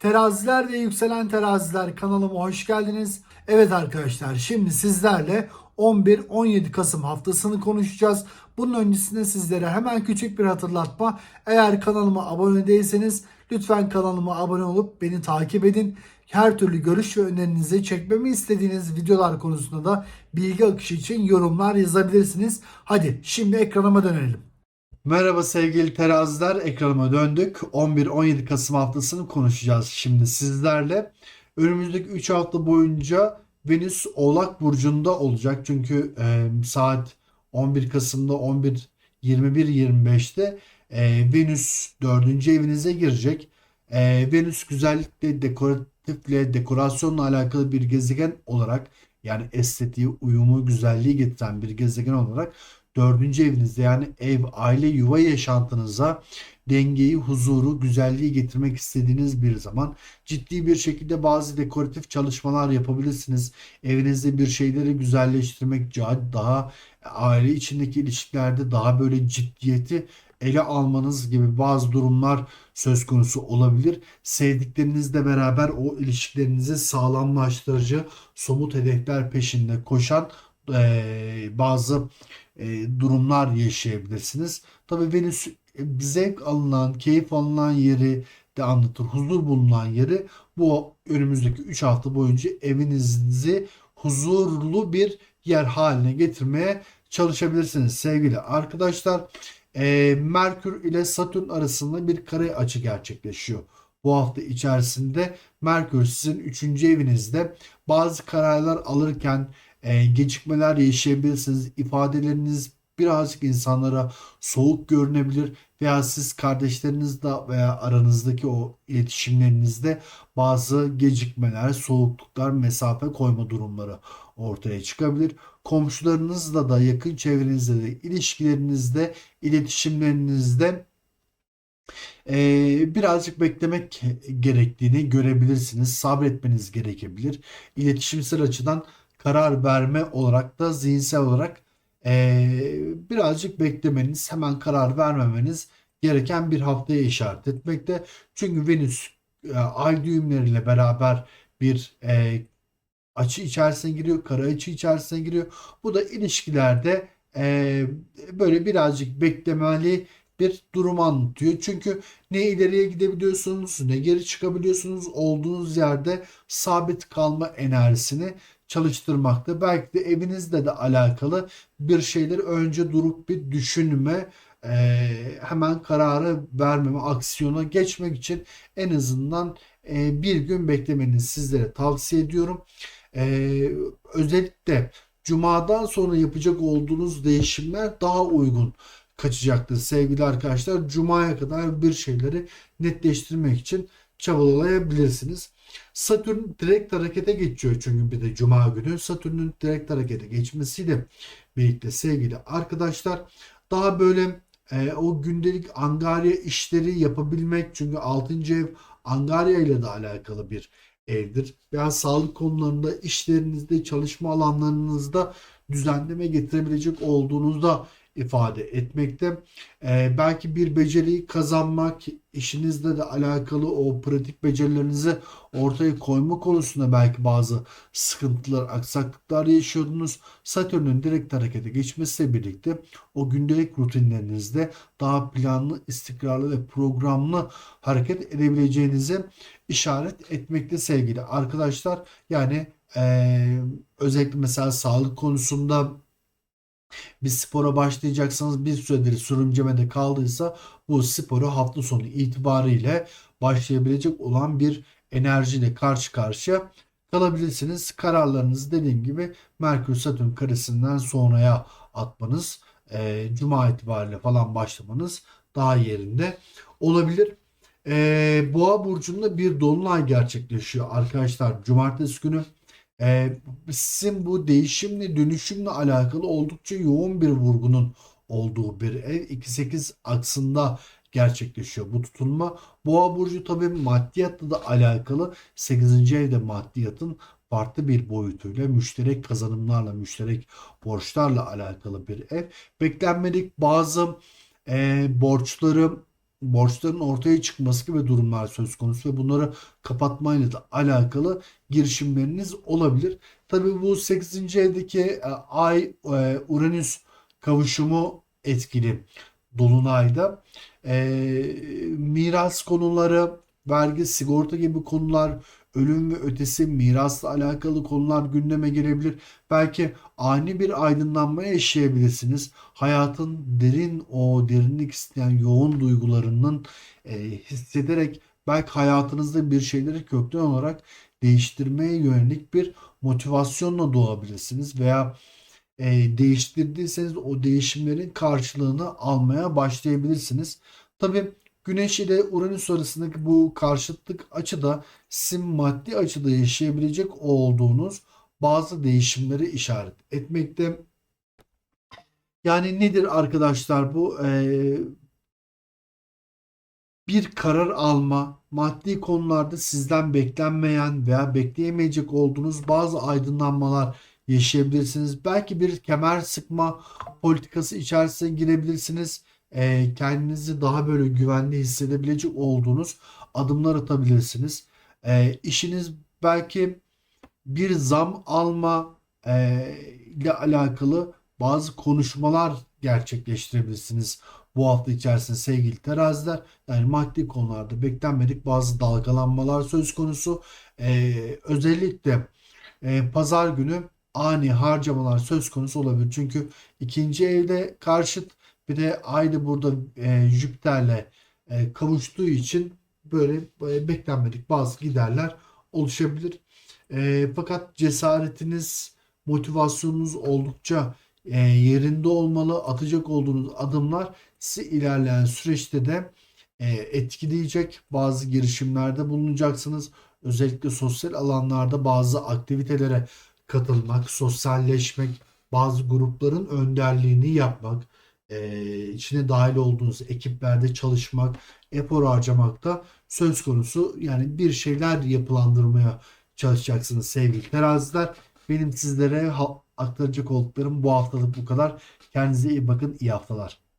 Teraziler ve yükselen teraziler kanalıma hoş geldiniz. Evet arkadaşlar şimdi sizlerle 11-17 Kasım haftasını konuşacağız. Bunun öncesinde sizlere hemen küçük bir hatırlatma. Eğer kanalıma abone değilseniz lütfen kanalıma abone olup beni takip edin. Her türlü görüş ve önerinizi çekmemi istediğiniz videolar konusunda da bilgi akışı için yorumlar yazabilirsiniz. Hadi şimdi ekranıma dönelim. Merhaba sevgili teraziler ekranıma döndük. 11-17 Kasım haftasını konuşacağız şimdi sizlerle. Önümüzdeki 3 hafta boyunca Venüs Oğlak Burcu'nda olacak. Çünkü e, saat 11 Kasım'da 11 21-25'te e, Venüs 4. evinize girecek. E, Venüs güzellikle, dekoratifle, dekorasyonla alakalı bir gezegen olarak yani estetiği, uyumu, güzelliği getiren bir gezegen olarak dördüncü evinizde yani ev, aile, yuva yaşantınıza dengeyi, huzuru, güzelliği getirmek istediğiniz bir zaman ciddi bir şekilde bazı dekoratif çalışmalar yapabilirsiniz. Evinizde bir şeyleri güzelleştirmek, daha aile içindeki ilişkilerde daha böyle ciddiyeti ele almanız gibi bazı durumlar söz konusu olabilir. Sevdiklerinizle beraber o ilişkilerinizi sağlamlaştırıcı somut hedefler peşinde koşan eee, bazı e, durumlar yaşayabilirsiniz. Tabii Venüs e, zevk alınan, keyif alınan yeri de anlatır. Huzur bulunan yeri bu önümüzdeki 3 hafta boyunca evinizi huzurlu bir yer haline getirmeye çalışabilirsiniz sevgili arkadaşlar. E, Merkür ile Satürn arasında bir kare açı gerçekleşiyor. Bu hafta içerisinde Merkür sizin 3. evinizde bazı kararlar alırken e, gecikmeler yaşayabilirsiniz. İfadeleriniz birazcık insanlara soğuk görünebilir veya siz kardeşlerinizle veya aranızdaki o iletişimlerinizde bazı gecikmeler, soğukluklar, mesafe koyma durumları ortaya çıkabilir. Komşularınızla da yakın çevrenizde de ilişkilerinizde, iletişimlerinizde ee, birazcık beklemek gerektiğini görebilirsiniz. Sabretmeniz gerekebilir. İletişimsel açıdan karar verme olarak da zihinsel olarak ee, birazcık beklemeniz, hemen karar vermemeniz gereken bir haftaya işaret etmekte. Çünkü Venüs e, ay düğümleriyle beraber bir e, açı içerisine giriyor, kara açı içerisine giriyor. Bu da ilişkilerde e, böyle birazcık beklemeli bir durum anlatıyor. Çünkü ne ileriye gidebiliyorsunuz ne geri çıkabiliyorsunuz. Olduğunuz yerde sabit kalma enerjisini çalıştırmakta. Belki de evinizle de alakalı bir şeyleri önce durup bir düşünme, e, hemen kararı vermeme, aksiyona geçmek için en azından e, bir gün beklemenizi sizlere tavsiye ediyorum. E, özellikle Cuma'dan sonra yapacak olduğunuz değişimler daha uygun kaçacaktır sevgili arkadaşlar. Cuma'ya kadar bir şeyleri netleştirmek için çabalayabilirsiniz. Satürn direkt harekete geçiyor çünkü bir de Cuma günü Satürn'ün direkt harekete geçmesiyle birlikte sevgili arkadaşlar daha böyle e, o gündelik angarya işleri yapabilmek çünkü 6. ev angarya ile de alakalı bir evdir. Veya sağlık konularında işlerinizde çalışma alanlarınızda düzenleme getirebilecek olduğunuzda ifade etmekte. Ee, belki bir beceriyi kazanmak, işinizle de alakalı o pratik becerilerinizi ortaya koyma konusunda belki bazı sıkıntılar, aksaklıklar yaşıyordunuz. Satürn'ün direkt harekete geçmesiyle birlikte o gündelik rutinlerinizde daha planlı, istikrarlı ve programlı hareket edebileceğinizi işaret etmekte sevgili arkadaşlar. Yani ee, özellikle mesela sağlık konusunda bir spora başlayacaksanız bir süredir sürüncemede kaldıysa bu sporu hafta sonu itibariyle başlayabilecek olan bir enerjiyle karşı karşıya kalabilirsiniz. Kararlarınızı dediğim gibi Merkür Satürn karesinden sonraya atmanız, e, Cuma itibariyle falan başlamanız daha yerinde olabilir. E, Boğa burcunda bir dolunay gerçekleşiyor arkadaşlar. Cumartesi günü ee, sizin bu değişimle dönüşümle alakalı oldukça yoğun bir vurgunun olduğu bir ev 2-8 aksında gerçekleşiyor bu tutulma. Boğa burcu tabii maddiyatla da alakalı 8. evde maddiyatın farklı bir boyutuyla müşterek kazanımlarla, müşterek borçlarla alakalı bir ev. Beklenmedik bazı e, borçları borçların ortaya çıkması gibi durumlar söz konusu ve bunları kapatmayla da alakalı girişimleriniz olabilir. Tabii bu 8. evdeki e, Ay e, Uranüs kavuşumu etkili dolunayda e, miras konuları, vergi, sigorta gibi konular, ölüm ve ötesi mirasla alakalı konular gündeme gelebilir. Belki ani bir aydınlanma yaşayabilirsiniz. Hayatın derin o derinlik isteyen yoğun duygularının e, hissederek belki hayatınızda bir şeyleri kökten olarak değiştirmeye yönelik bir motivasyonla doğabilirsiniz veya e, değiştirdiyseniz o değişimlerin karşılığını almaya başlayabilirsiniz. Tabii Güneş ile Uranüs arasındaki bu karşıtlık açıda sizin maddi açıda yaşayabilecek olduğunuz bazı değişimleri işaret etmekte. Yani nedir arkadaşlar bu? Ee, bir karar alma, maddi konularda sizden beklenmeyen veya bekleyemeyecek olduğunuz bazı aydınlanmalar yaşayabilirsiniz. Belki bir kemer sıkma politikası içerisine girebilirsiniz. Ee, kendinizi daha böyle güvenli hissedebilecek olduğunuz adımlar atabilirsiniz. Ee, işiniz belki bir zam alma e, ile alakalı bazı konuşmalar gerçekleştirebilirsiniz bu hafta içerisinde sevgili teraziler. Yani maddi konularda beklenmedik bazı dalgalanmalar söz konusu. Ee, özellikle e, pazar günü ani harcamalar söz konusu olabilir. Çünkü ikinci evde karşıt bir de aynı burada e, Jüpiter'le e, kavuştuğu için böyle e, beklenmedik bazı giderler oluşabilir. E, fakat cesaretiniz, motivasyonunuz oldukça e, yerinde olmalı. Atacak olduğunuz adımlar sizi ilerleyen süreçte de e, etkileyecek. Bazı girişimlerde bulunacaksınız. Özellikle sosyal alanlarda bazı aktivitelere katılmak, sosyalleşmek, bazı grupların önderliğini yapmak, e, içine dahil olduğunuz ekiplerde çalışmak, efor harcamak da söz konusu. Yani bir şeyler yapılandırmaya çalışacaksınız sevgili teraziler. Benim sizlere aktaracak olduklarım bu haftalık bu kadar. Kendinize iyi bakın, iyi haftalar.